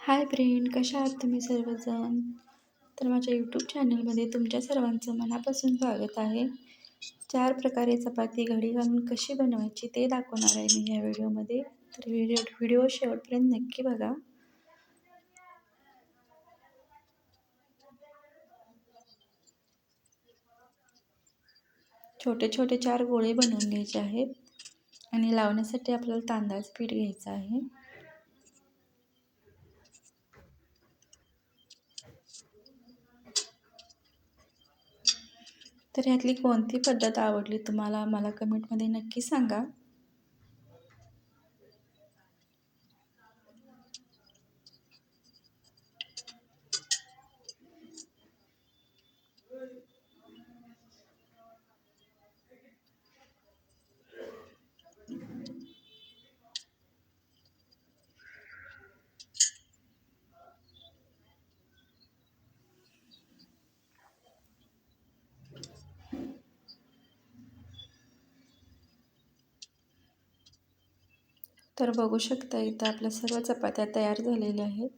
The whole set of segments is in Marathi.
हाय फ्रेंड कशा आहात तुम्ही सर्वजण? तर माझ्या यूट्यूब चॅनलमध्ये तुमच्या सर्वांचं मनापासून स्वागत आहे. चार प्रकारे चपाती घडी घालून कशी बनवायची ते दाखवणार आहे मी या व्हिडिओमध्ये. तर व्हिडिओ व्हिडिओ शेवटपर्यंत नक्की बघा. छोटे छोटे चार गोळे बनवून घ्यायचे आहेत आणि लावण्यासाठी आपल्याला तांदळाचं पीठ घ्यायचं आहे. तर ह्यातली कोणती पद्धत आवडली तुम्हाला? मला कमेंटमध्ये नक्की सांगा. तर बघू शकता इथं आपल्या सर्व चपात्या तयार झालेल्या आहेत.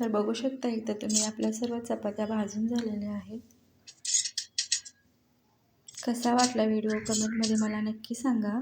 तर बघू शकता इथं तुम्ही आपल्या सर्व चपात्या भाजून झालेल्या आहेत. कसा वाटला व्हिडिओ? कमेंटमध्ये मला नक्की सांगा.